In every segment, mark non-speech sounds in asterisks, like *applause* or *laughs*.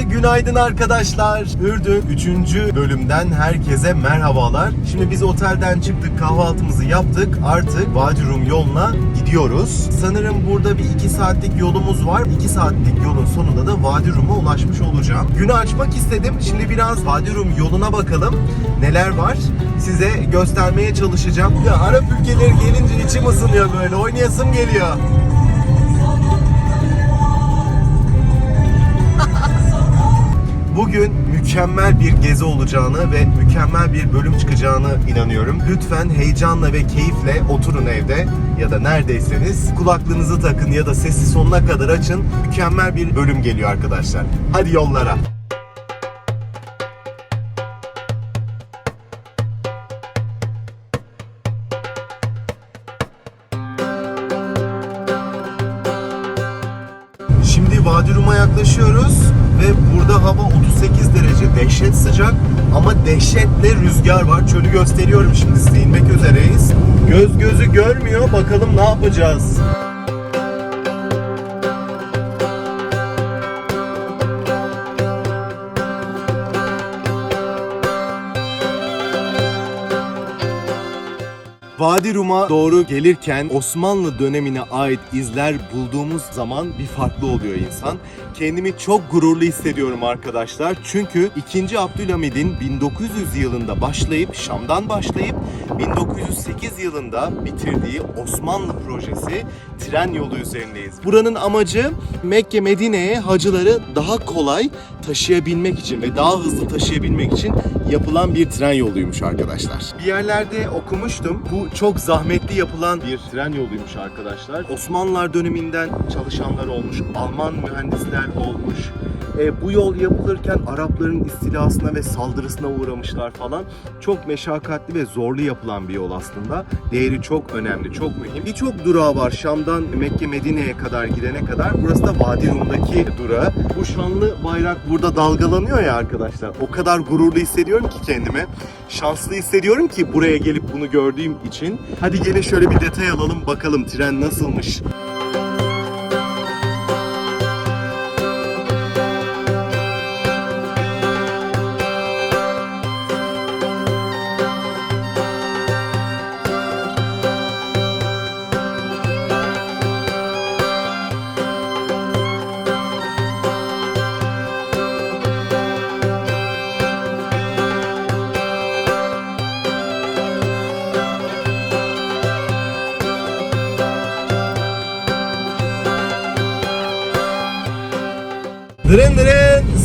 Herkese günaydın arkadaşlar. Ürdün 3. bölümden herkese merhabalar. Şimdi biz otelden çıktık, kahvaltımızı yaptık. Artık Vadi yoluna gidiyoruz. Sanırım burada bir 2 saatlik yolumuz var. 2 saatlik yolun sonunda da Vadi Rum'a ulaşmış olacağım. Günü açmak istedim. Şimdi biraz Vadi Rum yoluna bakalım. Neler var? Size göstermeye çalışacağım. Ya Arap ülkeleri gelince içim ısınıyor böyle. Oynayasım geliyor. Bugün mükemmel bir gezi olacağını ve mükemmel bir bölüm çıkacağını inanıyorum. Lütfen heyecanla ve keyifle oturun evde ya da neredeyseniz kulaklığınızı takın ya da sesi sonuna kadar açın. Mükemmel bir bölüm geliyor arkadaşlar. Hadi yollara. Hava 38 derece dehşet sıcak ama dehşetle rüzgar var. Çölü gösteriyorum şimdi size inmek üzereyiz. Göz gözü görmüyor bakalım ne yapacağız. Vadi Rum'a doğru gelirken Osmanlı dönemine ait izler bulduğumuz zaman bir farklı oluyor insan. Kendimi çok gururlu hissediyorum arkadaşlar. Çünkü 2. Abdülhamid'in 1900 yılında başlayıp Şam'dan başlayıp 1908 yılında bitirdiği Osmanlı projesi tren yolu üzerindeyiz. Buranın amacı Mekke Medine'ye hacıları daha kolay taşıyabilmek için ve daha hızlı taşıyabilmek için yapılan bir tren yoluymuş arkadaşlar. Bir yerlerde okumuştum. Bu çok zahmetli yapılan bir tren yoluymuş arkadaşlar. Osmanlılar döneminden çalışanlar olmuş, Alman mühendisler olmuş. E, bu yol yapılırken Arapların istilasına ve saldırısına uğramışlar falan. Çok meşakkatli ve zorlu yapılan bir yol aslında. Değeri çok önemli, çok mühim. Birçok durağı var Şam'dan Mekke Medine'ye kadar gidene kadar. Burası da Vadi Rum'daki durağı. Bu şanlı bayrak burada dalgalanıyor ya arkadaşlar. O kadar gururlu hissediyorum ki kendime. Şanslı hissediyorum ki buraya gelip bunu gördüğüm için. Hadi gelin şöyle bir detay alalım bakalım tren nasılmış.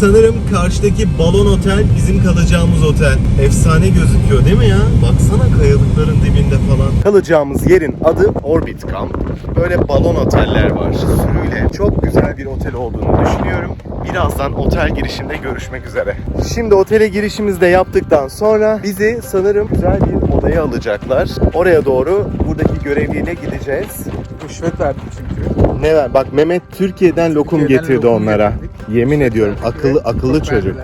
Sanırım karşıdaki balon otel bizim kalacağımız otel. Efsane gözüküyor değil mi ya? Baksana kayalıkların dibinde falan. Kalacağımız yerin adı Orbit Camp. Böyle balon oteller var sürüyle. Çok güzel bir otel olduğunu düşünüyorum. Birazdan otel girişinde görüşmek üzere. Şimdi otele girişimizde yaptıktan sonra bizi sanırım güzel bir odaya alacaklar. Oraya doğru buradaki görevliyle gideceğiz. Rüşvet verdim çünkü. Ne var? Bak Mehmet Türkiye'den lokum Türkiye'den getirdi lokum onlara. getirdik. Yemin ediyorum akıllı akıllı çocuk.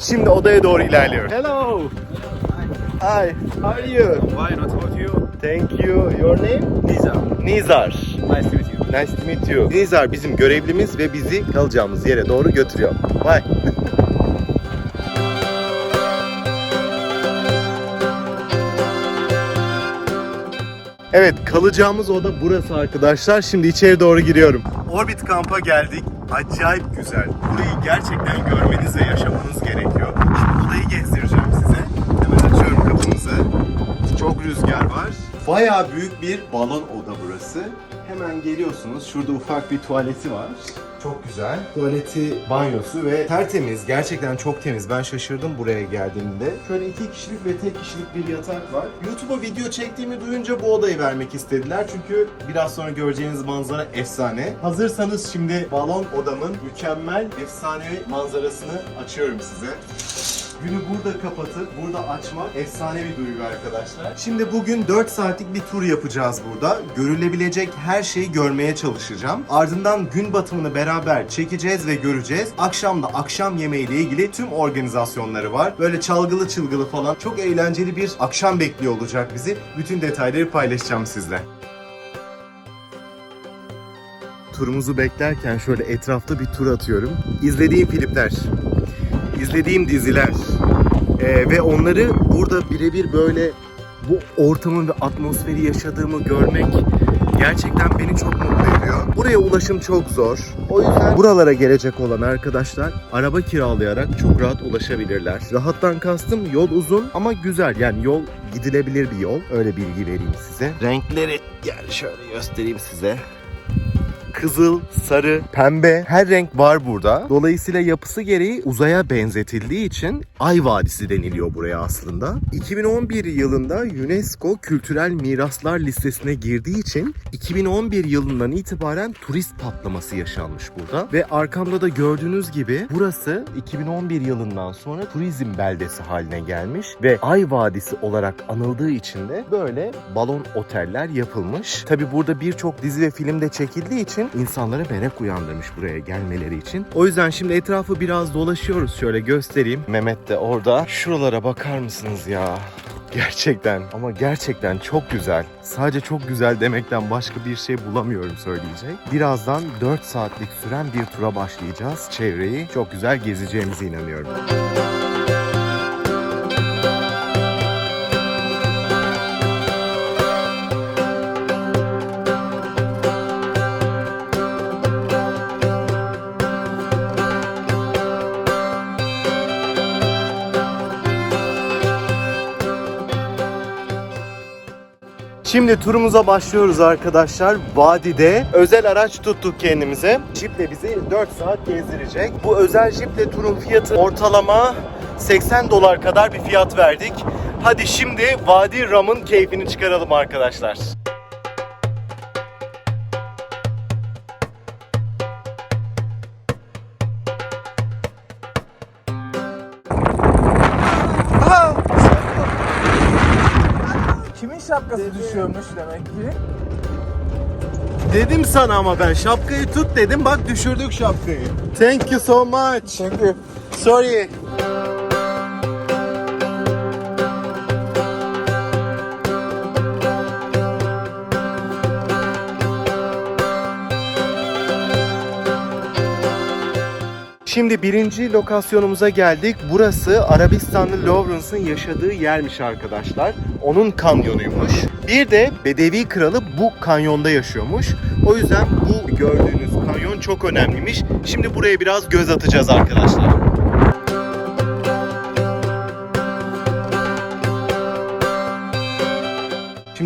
Şimdi odaya doğru ilerliyoruz. Hello. Hi. How are you? Why not about you? Thank you. Your name? Nizar. Nizar. Nice to meet you. Nice to meet you. Nizar bizim görevlimiz ve bizi kalacağımız yere doğru götürüyor. Bye. Evet kalacağımız oda burası arkadaşlar. Şimdi içeri doğru giriyorum. Orbit Kamp'a geldik. Acayip güzel. Burayı gerçekten görmeniz ve yaşamanız gerekiyor. Şimdi odayı gezdireceğim size. Hemen açıyorum kapımızı. Çok rüzgar var. Bayağı büyük bir balon oda burası. Hemen geliyorsunuz. Şurada ufak bir tuvaleti var. Çok güzel. Tuvaleti, banyosu ve tertemiz. Gerçekten çok temiz. Ben şaşırdım buraya geldiğimde. Şöyle iki kişilik ve tek kişilik bir yatak var. YouTube'a video çektiğimi duyunca bu odayı vermek istediler. Çünkü biraz sonra göreceğiniz manzara efsane. Hazırsanız şimdi balon odamın mükemmel, efsanevi manzarasını açıyorum size. Günü burada kapatıp burada açmak efsane bir duygu arkadaşlar. Şimdi bugün 4 saatlik bir tur yapacağız burada. Görülebilecek her şeyi görmeye çalışacağım. Ardından gün batımını beraber çekeceğiz ve göreceğiz. Akşam da akşam yemeği ile ilgili tüm organizasyonları var. Böyle çalgılı çılgılı falan çok eğlenceli bir akşam bekliyor olacak bizi. Bütün detayları paylaşacağım sizle. turumuzu beklerken şöyle etrafta bir tur atıyorum. İzlediğim filmler, izlediğim diziler ee, ve onları burada birebir böyle bu ortamın ve atmosferi yaşadığımı görmek gerçekten beni çok mutlu ediyor. Buraya ulaşım çok zor. O yüzden buralara gelecek olan arkadaşlar araba kiralayarak çok rahat ulaşabilirler. Rahattan kastım yol uzun ama güzel. Yani yol gidilebilir bir yol. Öyle bilgi vereyim size. Renkleri yani şöyle göstereyim size. Kızıl, sarı, pembe her renk var burada. Dolayısıyla yapısı gereği uzaya benzetildiği için Ay Vadisi deniliyor buraya aslında. 2011 yılında UNESCO Kültürel Miraslar listesine girdiği için 2011 yılından itibaren turist patlaması yaşanmış burada. Ve arkamda da gördüğünüz gibi burası 2011 yılından sonra turizm beldesi haline gelmiş ve Ay Vadisi olarak anıldığı için de böyle balon oteller yapılmış. Tabi burada birçok dizi ve film de çekildiği için insanlara merak uyandırmış buraya gelmeleri için. O yüzden şimdi etrafı biraz dolaşıyoruz şöyle göstereyim. Mehmet de orada. Şuralara bakar mısınız ya? Gerçekten ama gerçekten çok güzel. Sadece çok güzel demekten başka bir şey bulamıyorum söyleyecek. Birazdan 4 saatlik süren bir tura başlayacağız. Çevreyi çok güzel gezeceğimize inanıyorum. Şimdi turumuza başlıyoruz arkadaşlar. Vadide özel araç tuttuk kendimize. Jiple bizi 4 saat gezdirecek. Bu özel jiple turun fiyatı ortalama 80 dolar kadar bir fiyat verdik. Hadi şimdi Vadi Ram'ın keyfini çıkaralım arkadaşlar. Şapkası düşüyormuş demek ki? Dedim sana ama ben şapkayı tut dedim bak düşürdük şapkayı. Thank you so much. Çünkü Sorry. Şimdi birinci lokasyonumuza geldik. Burası Arabistanlı Lawrence'ın yaşadığı yermiş arkadaşlar. Onun kanyonuymuş. Bir de Bedevi kralı bu kanyonda yaşıyormuş. O yüzden bu gördüğünüz kanyon çok önemliymiş. Şimdi buraya biraz göz atacağız arkadaşlar.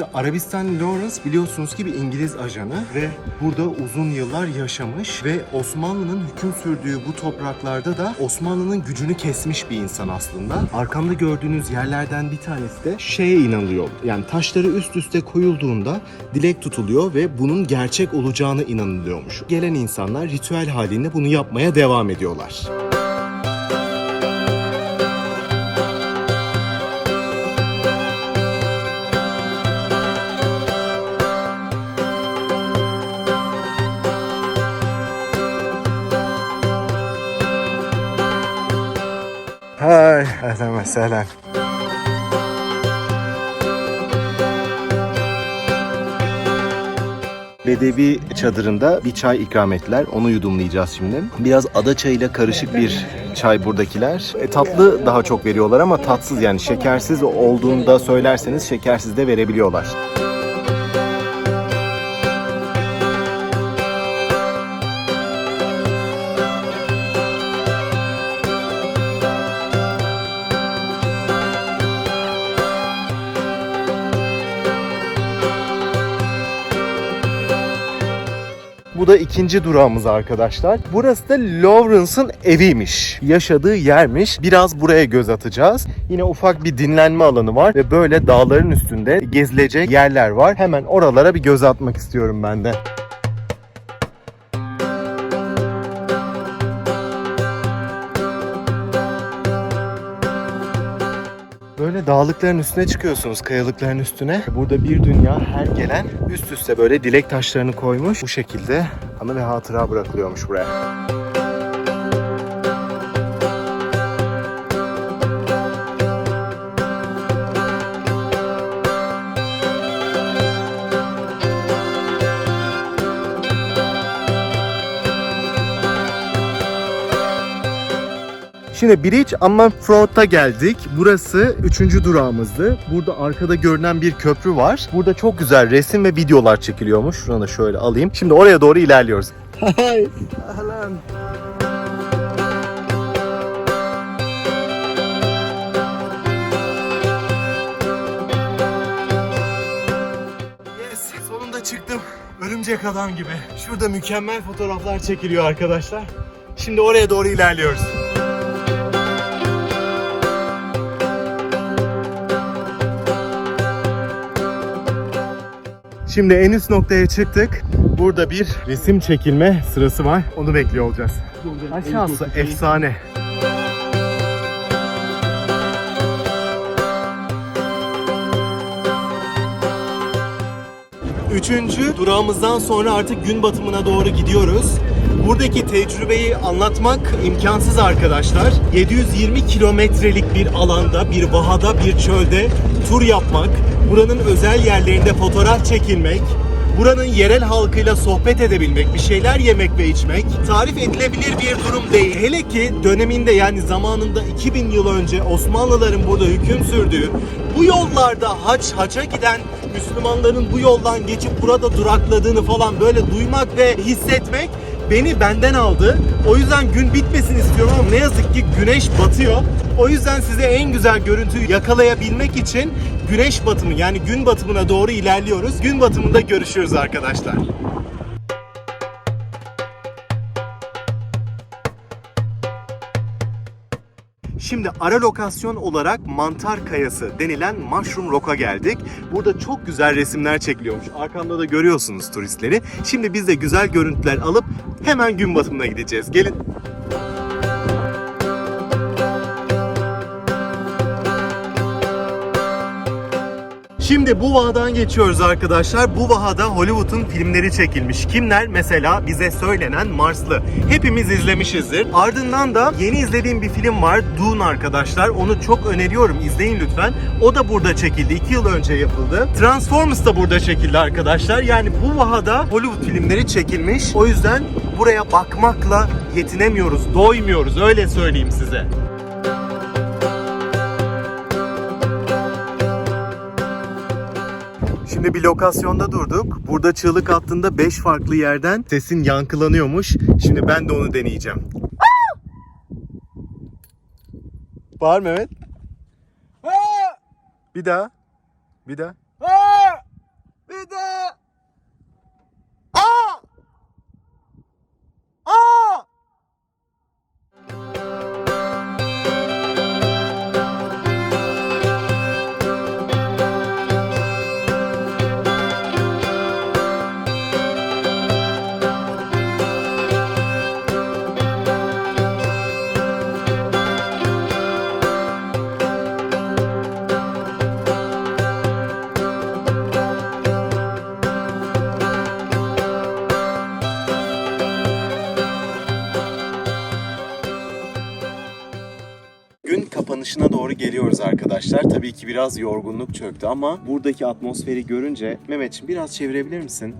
Şimdi Arabistan Lawrence biliyorsunuz ki bir İngiliz ajanı ve burada uzun yıllar yaşamış ve Osmanlı'nın hüküm sürdüğü bu topraklarda da Osmanlı'nın gücünü kesmiş bir insan aslında. Arkamda gördüğünüz yerlerden bir tanesi de şeye inanılıyor. Yani taşları üst üste koyulduğunda dilek tutuluyor ve bunun gerçek olacağına inanılıyormuş. Gelen insanlar ritüel halinde bunu yapmaya devam ediyorlar. Sehlen. Bedevi çadırında bir çay ikram ettiler. Onu yudumlayacağız şimdi. Biraz ada çayıyla karışık bir çay buradakiler. E, tatlı daha çok veriyorlar ama tatsız yani şekersiz olduğunda söylerseniz şekersiz de verebiliyorlar. Da ikinci durağımız arkadaşlar. Burası da Lawrence'ın eviymiş. Yaşadığı yermiş. Biraz buraya göz atacağız. Yine ufak bir dinlenme alanı var ve böyle dağların üstünde gezilecek yerler var. Hemen oralara bir göz atmak istiyorum ben de. Dağlıkların üstüne çıkıyorsunuz, kayalıkların üstüne. Burada bir dünya her gelen üst üste böyle dilek taşlarını koymuş. Bu şekilde ana ve hatıra bırakılıyormuş buraya. Şimdi Bridge Ammanfrot'a geldik. Burası üçüncü durağımızdı. Burada arkada görünen bir köprü var. Burada çok güzel resim ve videolar çekiliyormuş. Şunu da şöyle alayım. Şimdi oraya doğru ilerliyoruz. Ahlan. Yes, sonunda çıktım. Örümcek adam gibi. Şurada mükemmel fotoğraflar çekiliyor arkadaşlar. Şimdi oraya doğru ilerliyoruz. Şimdi en üst noktaya çıktık. Burada bir resim çekilme sırası var. Onu bekliyor olacağız. Aşağısı efsane. Üçüncü durağımızdan sonra artık gün batımına doğru gidiyoruz. Buradaki tecrübeyi anlatmak imkansız arkadaşlar. 720 kilometrelik bir alanda, bir vahada, bir çölde tur yapmak, buranın özel yerlerinde fotoğraf çekilmek, buranın yerel halkıyla sohbet edebilmek, bir şeyler yemek ve içmek tarif edilebilir bir durum değil. Hele ki döneminde yani zamanında 2000 yıl önce Osmanlıların burada hüküm sürdüğü bu yollarda haç haça giden Müslümanların bu yoldan geçip burada durakladığını falan böyle duymak ve hissetmek beni benden aldı. O yüzden gün bitmesin istiyorum ama ne yazık ki güneş batıyor. O yüzden size en güzel görüntüyü yakalayabilmek için güneş batımı yani gün batımına doğru ilerliyoruz. Gün batımında görüşürüz arkadaşlar. Şimdi ara lokasyon olarak Mantar Kayası denilen Mushroom Rock'a geldik. Burada çok güzel resimler çekiliyormuş. Arkamda da görüyorsunuz turistleri. Şimdi biz de güzel görüntüler alıp hemen gün batımına gideceğiz. Gelin. Şimdi bu vahadan geçiyoruz arkadaşlar. Bu vahada Hollywood'un filmleri çekilmiş. Kimler? Mesela bize söylenen Marslı. Hepimiz izlemişizdir. Ardından da yeni izlediğim bir film var. Dune arkadaşlar. Onu çok öneriyorum. İzleyin lütfen. O da burada çekildi. 2 yıl önce yapıldı. Transformers da burada çekildi arkadaşlar. Yani bu vahada Hollywood filmleri çekilmiş. O yüzden buraya bakmakla yetinemiyoruz. Doymuyoruz. Öyle söyleyeyim size. Şimdi bir lokasyonda durduk. Burada çığlık attığında 5 farklı yerden sesin yankılanıyormuş. Şimdi ben de onu deneyeceğim. Bağır Mehmet. Bir daha. Bir daha. Kapanışına doğru geliyoruz arkadaşlar. Tabii ki biraz yorgunluk çöktü ama buradaki atmosferi görünce Mehmetciğim biraz çevirebilir misin?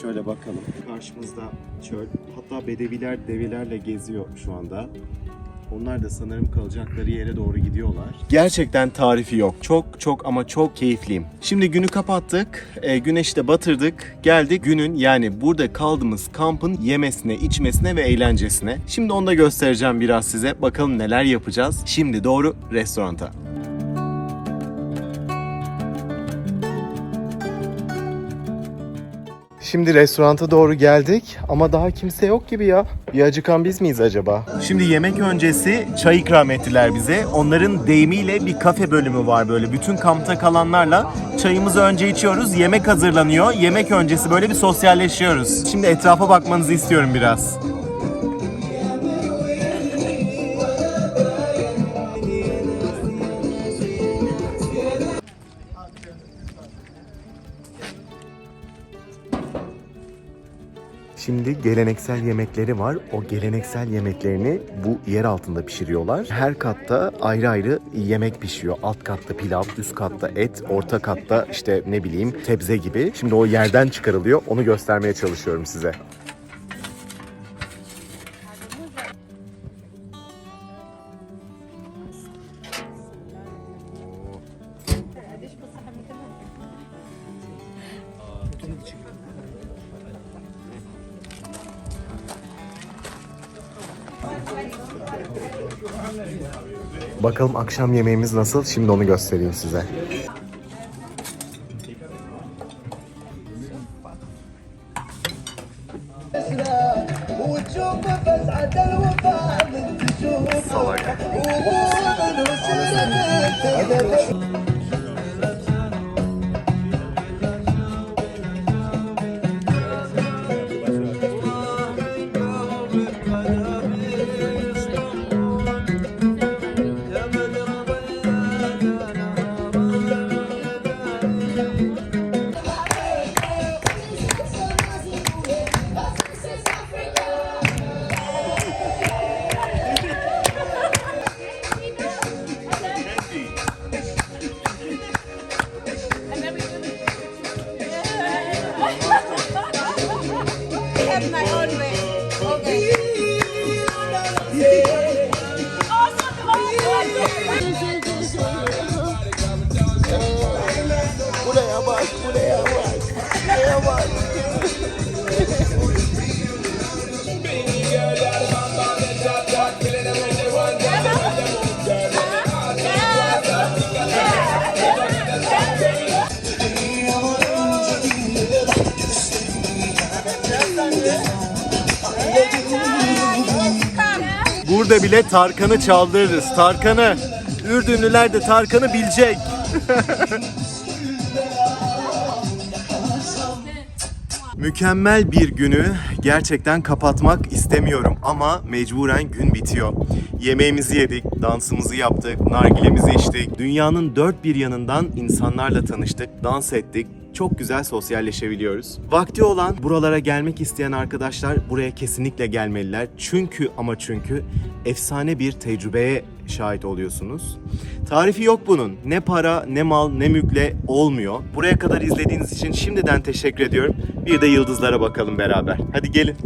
Şöyle bakalım. Karşımızda çöl. Hatta bedeviler develerle geziyor şu anda. Onlar da sanırım kalacakları yere doğru gidiyorlar. Gerçekten tarifi yok. Çok çok ama çok keyifliyim. Şimdi günü kapattık. E, güneşi de batırdık. Geldik günün yani burada kaldığımız kampın yemesine, içmesine ve eğlencesine. Şimdi onu da göstereceğim biraz size. Bakalım neler yapacağız. Şimdi doğru restoranta. Şimdi restoranta doğru geldik ama daha kimse yok gibi ya. Bir acıkan biz miyiz acaba? Şimdi yemek öncesi çay ikram ettiler bize. Onların deyimiyle bir kafe bölümü var böyle. Bütün kampta kalanlarla çayımızı önce içiyoruz. Yemek hazırlanıyor. Yemek öncesi böyle bir sosyalleşiyoruz. Şimdi etrafa bakmanızı istiyorum biraz. Şimdi geleneksel yemekleri var. O geleneksel yemeklerini bu yer altında pişiriyorlar. Her katta ayrı ayrı yemek pişiyor. Alt katta pilav, üst katta et, orta katta işte ne bileyim sebze gibi. Şimdi o yerden çıkarılıyor. Onu göstermeye çalışıyorum size. Bakalım akşam yemeğimiz nasıl? Şimdi onu göstereyim size. Burada bile Tarkan'ı çaldırırız. Tarkan'ı. Ürdünlüler de Tarkan'ı bilecek. *laughs* Mükemmel bir günü gerçekten kapatmak istemiyorum ama mecburen gün bitiyor. Yemeğimizi yedik, dansımızı yaptık, nargilemizi içtik. Dünyanın dört bir yanından insanlarla tanıştık, dans ettik. Çok güzel sosyalleşebiliyoruz. Vakti olan buralara gelmek isteyen arkadaşlar buraya kesinlikle gelmeliler. Çünkü ama çünkü efsane bir tecrübeye şahit oluyorsunuz. Tarifi yok bunun. Ne para, ne mal, ne mülkle olmuyor. Buraya kadar izlediğiniz için şimdiden teşekkür ediyorum. Bir de yıldızlara bakalım beraber. Hadi gelin.